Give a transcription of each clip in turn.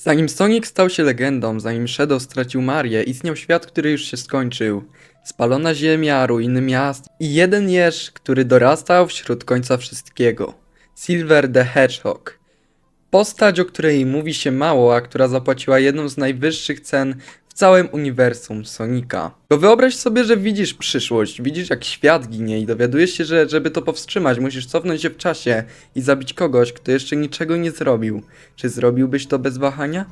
Zanim Sonic stał się legendą, zanim Shadow stracił Marię, istniał świat, który już się skończył. Spalona ziemia, ruiny miast i jeden jeż, który dorastał wśród końca wszystkiego. Silver the Hedgehog. Postać, o której mówi się mało, a która zapłaciła jedną z najwyższych cen całym uniwersum Sonika. Bo wyobraź sobie, że widzisz przyszłość, widzisz jak świat ginie i dowiadujesz się, że żeby to powstrzymać, musisz cofnąć się w czasie i zabić kogoś, kto jeszcze niczego nie zrobił. Czy zrobiłbyś to bez wahania?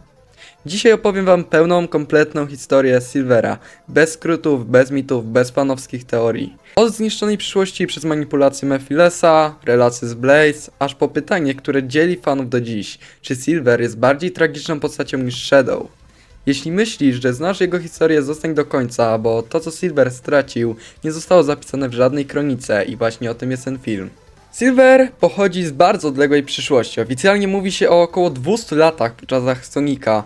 Dzisiaj opowiem wam pełną, kompletną historię Silvera. Bez skrótów, bez mitów, bez fanowskich teorii. Od zniszczonej przyszłości przez manipulację Mephilesa, relacje z Blaze, aż po pytanie, które dzieli fanów do dziś. Czy Silver jest bardziej tragiczną postacią niż Shadow? Jeśli myślisz, że znasz jego historię, zostań do końca, bo to co Silver stracił nie zostało zapisane w żadnej kronice i właśnie o tym jest ten film. Silver pochodzi z bardzo odległej przyszłości. Oficjalnie mówi się o około 200 latach w czasach Sonika,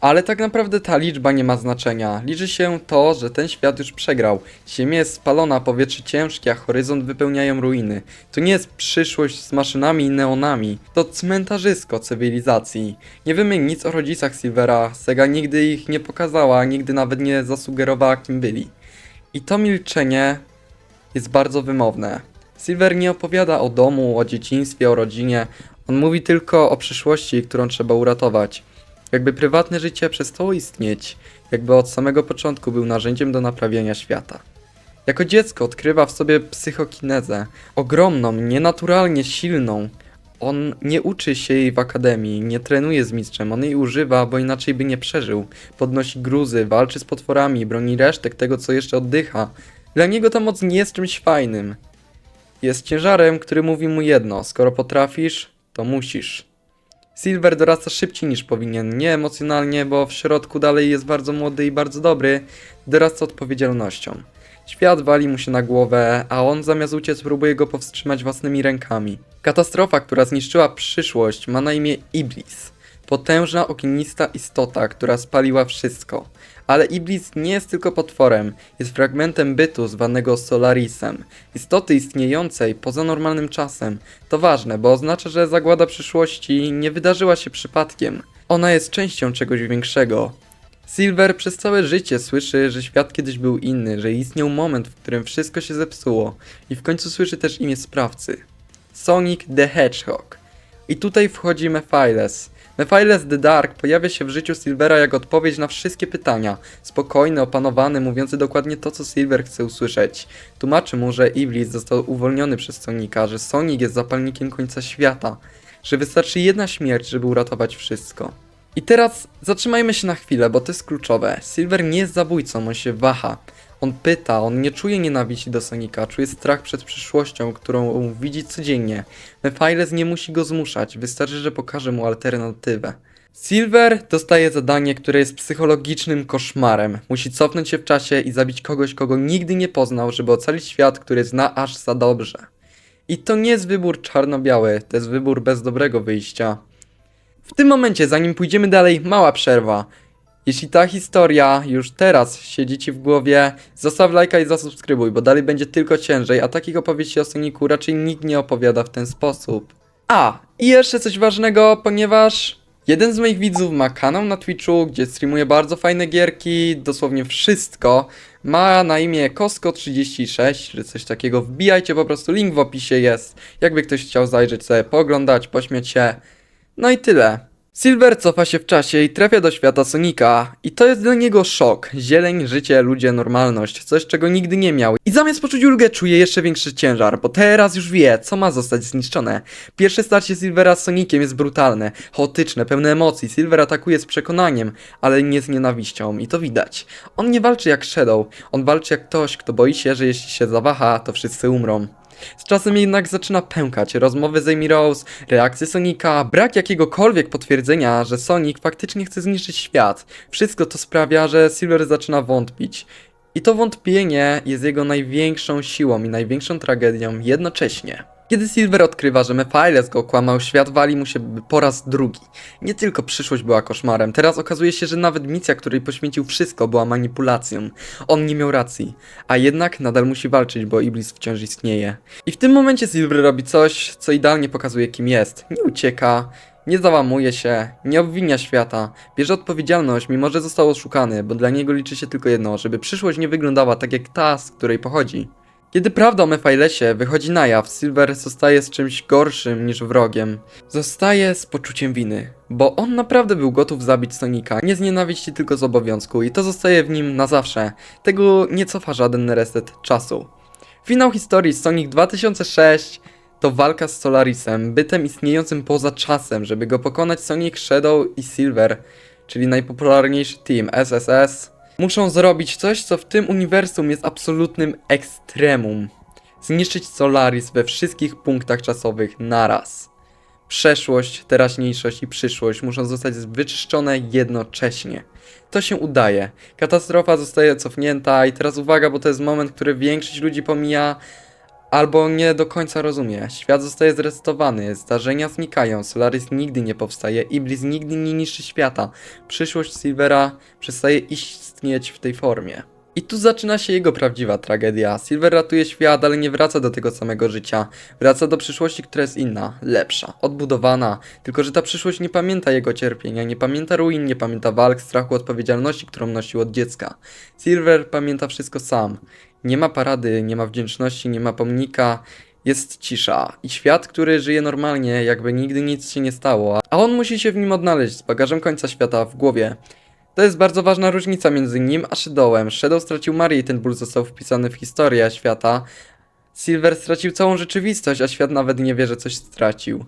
ale tak naprawdę ta liczba nie ma znaczenia. Liczy się to, że ten świat już przegrał. Ziemia jest spalona, powietrze ciężkie, a horyzont wypełniają ruiny. To nie jest przyszłość z maszynami i neonami. To cmentarzysko cywilizacji. Nie wiemy nic o rodzicach Silvera. Sega nigdy ich nie pokazała, nigdy nawet nie zasugerowała kim byli. I to milczenie jest bardzo wymowne. Silver nie opowiada o domu, o dzieciństwie, o rodzinie. On mówi tylko o przyszłości, którą trzeba uratować. Jakby prywatne życie przestało istnieć, jakby od samego początku był narzędziem do naprawiania świata. Jako dziecko odkrywa w sobie psychokinezę, ogromną, nienaturalnie silną. On nie uczy się jej w akademii, nie trenuje z mistrzem, on jej używa, bo inaczej by nie przeżył. Podnosi gruzy, walczy z potworami, broni resztek tego, co jeszcze oddycha. Dla niego ta moc nie jest czymś fajnym. Jest ciężarem, który mówi mu jedno: skoro potrafisz, to musisz. Silver dorasta szybciej niż powinien, nie emocjonalnie, bo w środku dalej jest bardzo młody i bardzo dobry, dorasta odpowiedzialnością. Świat wali mu się na głowę, a on zamiast uciec próbuje go powstrzymać własnymi rękami. Katastrofa, która zniszczyła przyszłość, ma na imię Iblis. Potężna, ognista istota, która spaliła wszystko. Ale Iblis nie jest tylko potworem, jest fragmentem bytu zwanego Solarisem. Istoty istniejącej poza normalnym czasem. To ważne, bo oznacza, że zagłada przyszłości nie wydarzyła się przypadkiem. Ona jest częścią czegoś większego. Silver przez całe życie słyszy, że świat kiedyś był inny, że istniał moment, w którym wszystko się zepsuło. I w końcu słyszy też imię sprawcy. Sonic the Hedgehog. I tutaj wchodzi Mephiles. Mephiles the Dark pojawia się w życiu Silvera jak odpowiedź na wszystkie pytania. Spokojny, opanowany, mówiący dokładnie to, co Silver chce usłyszeć. Tłumaczy mu, że Iblis został uwolniony przez Sonika, że Sonic jest zapalnikiem końca świata, że wystarczy jedna śmierć, żeby uratować wszystko. I teraz zatrzymajmy się na chwilę, bo to jest kluczowe. Silver nie jest zabójcą, on się waha. On pyta, on nie czuje nienawiści do Sonika, czuje strach przed przyszłością, którą widzi codziennie. Mephiles nie musi go zmuszać, wystarczy, że pokaże mu alternatywę. Silver dostaje zadanie, które jest psychologicznym koszmarem. Musi cofnąć się w czasie i zabić kogoś, kogo nigdy nie poznał, żeby ocalić świat, który zna aż za dobrze. I to nie jest wybór czarno-biały, to jest wybór bez dobrego wyjścia. W tym momencie, zanim pójdziemy dalej, mała przerwa. Jeśli ta historia już teraz siedzi ci w głowie, zostaw lajka i zasubskrybuj, bo dalej będzie tylko ciężej, a takich opowieści o Sonicu raczej nikt nie opowiada w ten sposób. A, i jeszcze coś ważnego, ponieważ jeden z moich widzów ma kanał na Twitchu, gdzie streamuje bardzo fajne gierki, dosłownie wszystko. Ma na imię Kosko36, czy coś takiego. Wbijajcie po prostu, link w opisie jest. Jakby ktoś chciał zajrzeć sobie, poglądać, pośmiać się. No i tyle. Silver cofa się w czasie i trafia do świata Sonika. I to jest dla niego szok. Zieleń, życie, ludzie, normalność. Coś, czego nigdy nie miał. I zamiast poczuć ulgę, czuje jeszcze większy ciężar, bo teraz już wie, co ma zostać zniszczone. Pierwsze starcie Silvera z Sonikiem jest brutalne, chaotyczne, pełne emocji. Silver atakuje z przekonaniem, ale nie z nienawiścią. I to widać. On nie walczy jak Shadow. On walczy jak ktoś, kto boi się, że jeśli się zawaha, to wszyscy umrą. Z czasem jednak zaczyna pękać. Rozmowy z Amy Rose, reakcje Sonika, brak jakiegokolwiek potwierdzenia, że Sonic faktycznie chce zniszczyć świat. Wszystko to sprawia, że Silver zaczyna wątpić. I to wątpienie jest jego największą siłą i największą tragedią jednocześnie. Kiedy Silver odkrywa, że Mephiles go okłamał, świat wali mu się po raz drugi. Nie tylko przyszłość była koszmarem, teraz okazuje się, że nawet misja, której poświęcił wszystko, była manipulacją. On nie miał racji, a jednak nadal musi walczyć, bo Iblis wciąż istnieje. I w tym momencie Silver robi coś, co idealnie pokazuje kim jest. Nie ucieka, Nie załamuje się, nie obwinia świata, bierze odpowiedzialność, mimo że został oszukany, bo dla niego liczy się tylko jedno, żeby przyszłość nie wyglądała tak jak ta, z której pochodzi. Kiedy prawda o Mefailesie wychodzi na jaw, Silver zostaje z czymś gorszym niż wrogiem. Zostaje z poczuciem winy, bo on naprawdę był gotów zabić Sonika, nie z nienawiści, tylko z obowiązku i to zostaje w nim na zawsze. Tego nie cofa żaden reset czasu. Finał historii Sonic 2006 to walka z Solarisem, bytem istniejącym poza czasem, żeby go pokonać Sonic, Shadow i Silver, czyli najpopularniejszy team SSS, muszą zrobić coś, co w tym uniwersum jest absolutnym ekstremum. Zniszczyć Solaris we wszystkich punktach czasowych naraz. Przeszłość, teraźniejszość i przyszłość muszą zostać wyczyszczone jednocześnie. To się udaje. Katastrofa zostaje cofnięta i teraz uwaga, bo to jest moment, który większość ludzi pomija albo nie do końca rozumie. Świat zostaje zresetowany, zdarzenia znikają, Solaris nigdy nie powstaje, Iblis nigdy nie niszczy świata. Przyszłość Silvera przestaje istnieć w tej formie. I tu zaczyna się jego prawdziwa tragedia. Silver ratuje świat, ale nie wraca do tego samego życia. Wraca do przyszłości, która jest inna, lepsza, odbudowana. Tylko, że ta przyszłość nie pamięta jego cierpienia, nie pamięta ruin, nie pamięta walk, strachu, odpowiedzialności, którą nosił od dziecka. Silver pamięta wszystko sam. Nie ma parady, nie ma wdzięczności, nie ma pomnika. Jest cisza i świat, który żyje normalnie, jakby nigdy nic się nie stało, a on musi się w nim odnaleźć z bagażem końca świata w głowie. To jest bardzo ważna różnica między nim a Shadowem. Shadow stracił Marię i ten ból został wpisany w historię świata. Silver stracił całą rzeczywistość, a świat nawet nie wie, że coś stracił.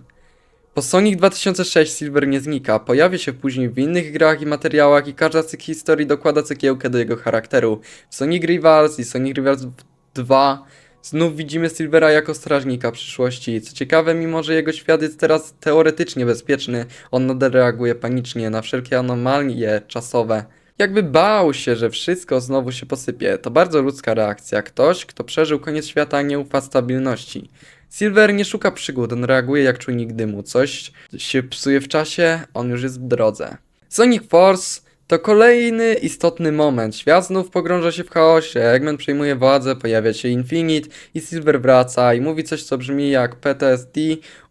Po Sonic 2006 Silver nie znika, pojawia się później w innych grach i materiałach i każda z tych historii dokłada cegiełkę do jego charakteru. W Sonic Rivals i Sonic Rivals 2 znów widzimy Silvera jako strażnika przyszłości. Co ciekawe, mimo że jego świat jest teraz teoretycznie bezpieczny, on nadal reaguje panicznie na wszelkie anomalie czasowe. Jakby bał się, że wszystko znowu się posypie. To bardzo ludzka reakcja. Ktoś, kto przeżył koniec świata, nie ufa stabilności. Silver nie szuka przygód, on reaguje jak czujnik dymu. Coś się psuje w czasie, on już jest w drodze. Sonic Force to kolejny istotny moment. Świat znów pogrąża się w chaosie, Eggman przejmuje władzę, pojawia się Infinite i Silver wraca i mówi coś, co brzmi jak PTSD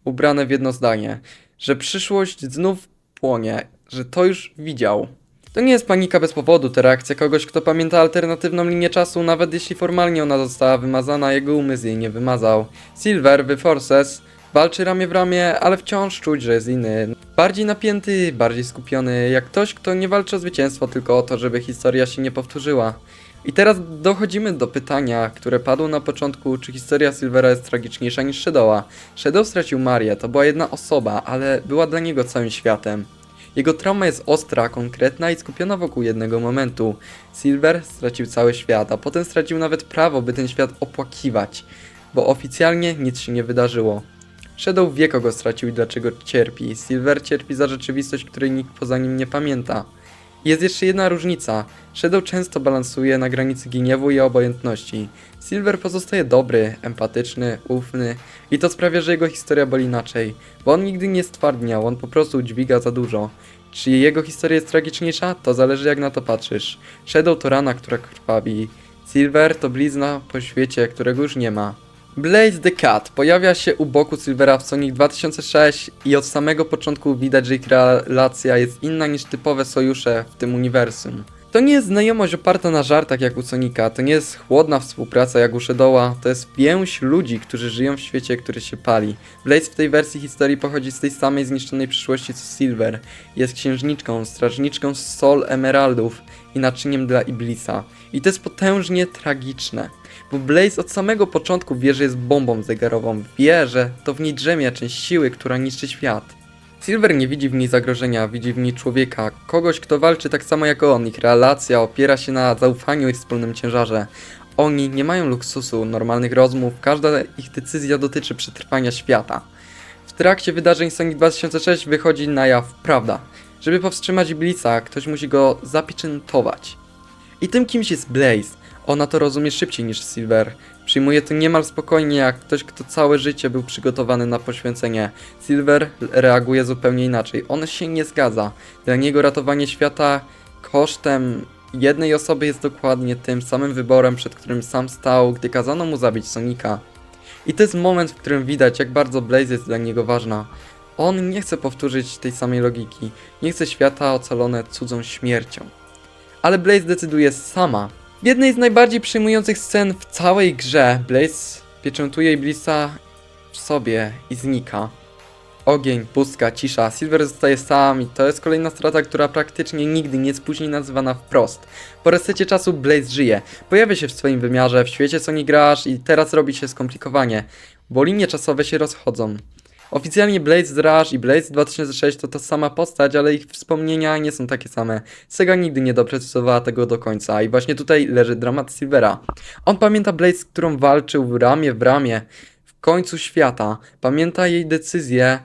ubrane w jedno zdanie. Że przyszłość znów płonie, że to już widział. To nie jest panika bez powodu, to reakcja kogoś, kto pamięta alternatywną linię czasu, nawet jeśli formalnie ona została wymazana, jego umysł jej nie wymazał. Silver, The Forces, walczy ramię w ramię, ale wciąż czuć, że jest inny. Bardziej napięty, bardziej skupiony, jak ktoś, kto nie walczy o zwycięstwo, tylko o to, żeby historia się nie powtórzyła. I teraz dochodzimy do pytania, które padło na początku, czy historia Silvera jest tragiczniejsza niż Shadowa. Shadow stracił Marię, to była jedna osoba, ale była dla niego całym światem. Jego trauma jest ostra, konkretna i skupiona wokół jednego momentu. Silver stracił cały świat, a potem stracił nawet prawo, by ten świat opłakiwać, bo oficjalnie nic się nie wydarzyło. Shadow wie, kogo stracił i dlaczego cierpi. Silver cierpi za rzeczywistość, której nikt poza nim nie pamięta. Jest jeszcze jedna różnica. Shadow często balansuje na granicy gniewu i obojętności. Silver pozostaje dobry, empatyczny, ufny i to sprawia, że jego historia boli inaczej, bo on nigdy nie stwardniał, on po prostu dźwiga za dużo. Czy jego historia jest tragiczniejsza? To zależy jak na to patrzysz. Shadow to rana, która krwawi. Silver to blizna po świecie, którego już nie ma. Blaze the Cat pojawia się u boku Silvera w Sonic 2006 i od samego początku widać, że ich relacja jest inna niż typowe sojusze w tym uniwersum. To nie jest znajomość oparta na żartach jak u Sonika, to nie jest chłodna współpraca jak u Shadowa, to jest więź ludzi, którzy żyją w świecie, który się pali. Blaze w tej wersji historii pochodzi z tej samej zniszczonej przyszłości co Silver. Jest księżniczką, strażniczką z Sol Emeraldów i naczyniem dla Iblisa. I to jest potężnie tragiczne. Bo Blaze od samego początku wie, że jest bombą zegarową. Wie, że to w niej drzemie część siły, która niszczy świat. Silver nie widzi w niej zagrożenia, widzi w niej człowieka, kogoś, kto walczy tak samo jak on. Ich relacja opiera się na zaufaniu i wspólnym ciężarze. Oni nie mają luksusu, normalnych rozmów, każda ich decyzja dotyczy przetrwania świata. W trakcie wydarzeń Sonic 2006 wychodzi na jaw prawda. Żeby powstrzymać Iblisa, ktoś musi go zapieczętować. I tym kimś jest Blaze. Ona to rozumie szybciej niż Silver. Przyjmuje to niemal spokojnie, jak ktoś, kto całe życie był przygotowany na poświęcenie. Silver reaguje zupełnie inaczej. On się nie zgadza. Dla niego ratowanie świata kosztem jednej osoby jest dokładnie tym samym wyborem, przed którym sam stał, gdy kazano mu zabić Sonika. I to jest moment, w którym widać, jak bardzo Blaze jest dla niego ważna. On nie chce powtórzyć tej samej logiki, nie chce świata ocalone cudzą śmiercią. Ale Blaze decyduje sama. W jednej z najbardziej przejmujących scen w całej grze, Blaze pieczętuje Iblisa w sobie i znika. Ogień, pustka, cisza, Silver zostaje sam i to jest kolejna strata, która praktycznie nigdy nie jest później nazywana wprost. Po resecie czasu Blaze żyje, pojawia się w swoim wymiarze, w świecie Sony grasz i teraz robi się skomplikowanie, bo linie czasowe się rozchodzą. Oficjalnie Blaze Rush i Blaze 2006 to ta sama postać, ale ich wspomnienia nie są takie same. Sega nigdy nie doprecyzowała tego do końca i właśnie tutaj leży dramat Silvera. On pamięta Blaze, z którą walczył ramię w ramię w końcu świata. Pamięta jej decyzję,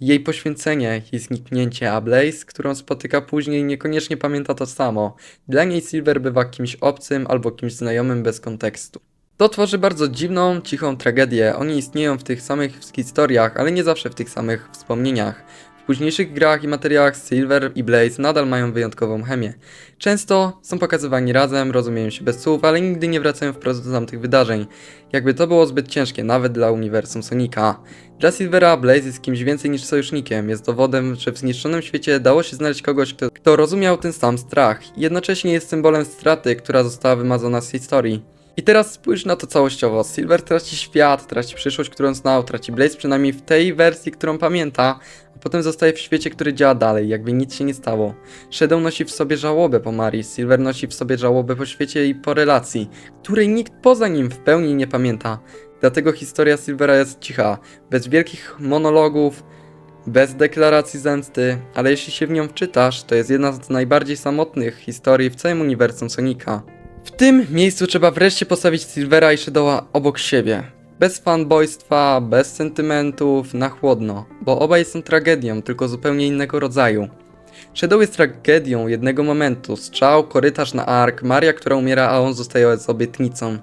jej poświęcenie, jej zniknięcie, a Blaze, którą spotyka później, niekoniecznie pamięta to samo. Dla niej Silver bywa kimś obcym albo kimś znajomym bez kontekstu. To tworzy bardzo dziwną, cichą tragedię. Oni istnieją w tych samych historiach, ale nie zawsze w tych samych wspomnieniach. W późniejszych grach i materiałach Silver i Blaze nadal mają wyjątkową chemię. Często są pokazywani razem, rozumieją się bez słów, ale nigdy nie wracają wprost do tamtych wydarzeń. Jakby to było zbyt ciężkie, nawet dla uniwersum Sonika. Dla Silvera Blaze jest kimś więcej niż sojusznikiem. Jest dowodem, że w zniszczonym świecie dało się znaleźć kogoś, kto, kto rozumiał ten sam strach. Jednocześnie jest symbolem straty, która została wymazana z historii. I teraz spójrz na to całościowo. Silver traci świat, traci przyszłość, którą znał, traci Blaze przynajmniej w tej wersji, którą pamięta, a potem zostaje w świecie, który działa dalej, jakby nic się nie stało. Shadow nosi w sobie żałobę po Marii, Silver nosi w sobie żałobę po świecie i po relacji, której nikt poza nim w pełni nie pamięta. Dlatego historia Silvera jest cicha, bez wielkich monologów, bez deklaracji zemsty, ale jeśli się w nią wczytasz, to jest jedna z najbardziej samotnych historii w całym uniwersum Sonika. W tym miejscu trzeba wreszcie postawić Silvera i Shadowa obok siebie. Bez fanboystwa, bez sentymentów, na chłodno, bo obaj są tragedią, tylko zupełnie innego rodzaju. Shadow jest tragedią jednego momentu, strzał, korytarz na ark, Maria, która umiera, a on zostaje z obietnicą.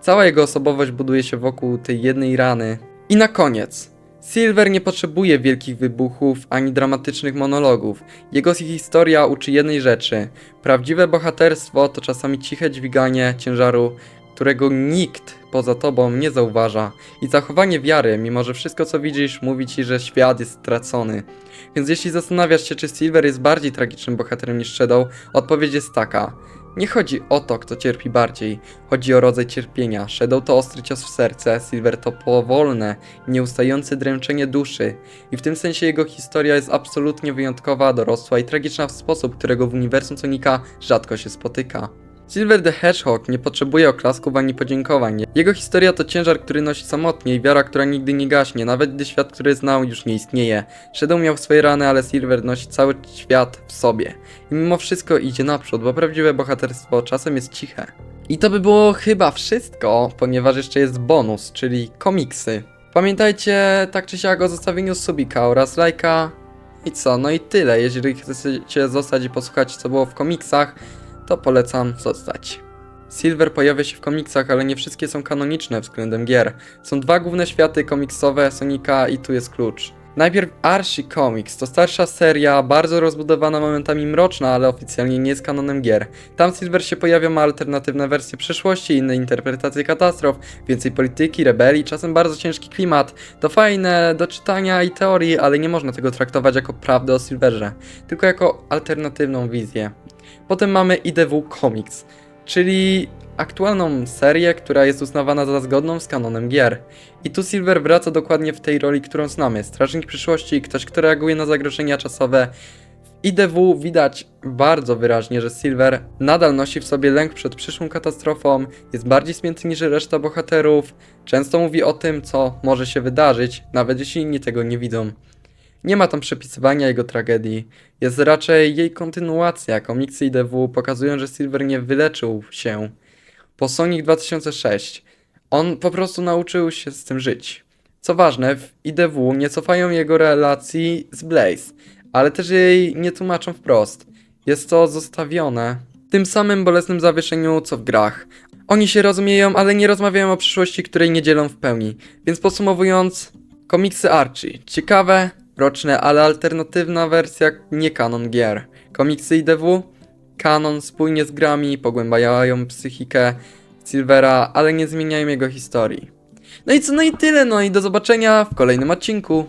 Cała jego osobowość buduje się wokół tej jednej rany. I na koniec. Silver nie potrzebuje wielkich wybuchów ani dramatycznych monologów. Jego historia uczy jednej rzeczy. Prawdziwe bohaterstwo to czasami ciche dźwiganie ciężaru, którego nikt poza tobą nie zauważa. I zachowanie wiary, mimo że wszystko co widzisz mówi ci, że świat jest stracony. Więc jeśli zastanawiasz się, czy Silver jest bardziej tragicznym bohaterem niż Shadow, odpowiedź jest taka. Nie chodzi o to, kto cierpi bardziej. Chodzi o rodzaj cierpienia. Shadow to ostry cios w serce, Silver to powolne, nieustające dręczenie duszy. I w tym sensie jego historia jest absolutnie wyjątkowa, dorosła i tragiczna w sposób, którego w uniwersum Sonika rzadko się spotyka. Silver the Hedgehog nie potrzebuje oklasków ani podziękowań. Jego historia to ciężar, który nosi samotnie i wiara, która nigdy nie gaśnie, nawet gdy świat, który znał, już nie istnieje. Shadow miał swoje rany, ale Silver nosi cały świat w sobie. I mimo wszystko idzie naprzód, bo prawdziwe bohaterstwo czasem jest ciche. I to by było chyba wszystko, ponieważ jeszcze jest bonus, czyli komiksy. Pamiętajcie tak czy siak o zostawieniu subika oraz lajka. I co, no i tyle. Jeżeli chcecie zostać i posłuchać co było w komiksach, to polecam zostać. Silver pojawia się w komiksach, ale nie wszystkie są kanoniczne względem gier. Są dwa główne światy komiksowe Sonika i tu jest klucz. Najpierw Archie Comics to starsza seria, bardzo rozbudowana, momentami mroczna, ale oficjalnie nie jest kanonem gier. Tam Silver się pojawia, ma alternatywne wersje przyszłości, inne interpretacje katastrof, więcej polityki, rebelii, czasem bardzo ciężki klimat. To fajne do czytania i teorii, ale nie można tego traktować jako prawdę o Silverze, tylko jako alternatywną wizję. Potem mamy IDW Comics, czyli aktualną serię, która jest uznawana za zgodną z kanonem gier. I tu Silver wraca dokładnie w tej roli, którą znamy. Strażnik przyszłości, ktoś, kto reaguje na zagrożenia czasowe. W IDW widać bardzo wyraźnie, że Silver nadal nosi w sobie lęk przed przyszłą katastrofą, jest bardziej spięty niż reszta bohaterów, często mówi o tym, co może się wydarzyć, nawet jeśli inni tego nie widzą. Nie ma tam przepisywania jego tragedii, jest raczej jej kontynuacja. Komiksy IDW pokazują, że Silver nie wyleczył się po Sonic 2006. On po prostu nauczył się z tym żyć. Co ważne, w IDW nie cofają jego relacji z Blaze, ale też jej nie tłumaczą wprost. Jest to zostawione w tym samym bolesnym zawieszeniu co w grach. Oni się rozumieją, ale nie rozmawiają o przyszłości, której nie dzielą w pełni. Więc podsumowując, komiksy Archie. Ciekawe, roczne, ale alternatywna wersja nie kanon gier. Komiksy IDW? Kanon spójnie z grami, pogłębiają psychikę Silvera, ale nie zmieniają jego historii. No i co, no i tyle, no i do zobaczenia w kolejnym odcinku.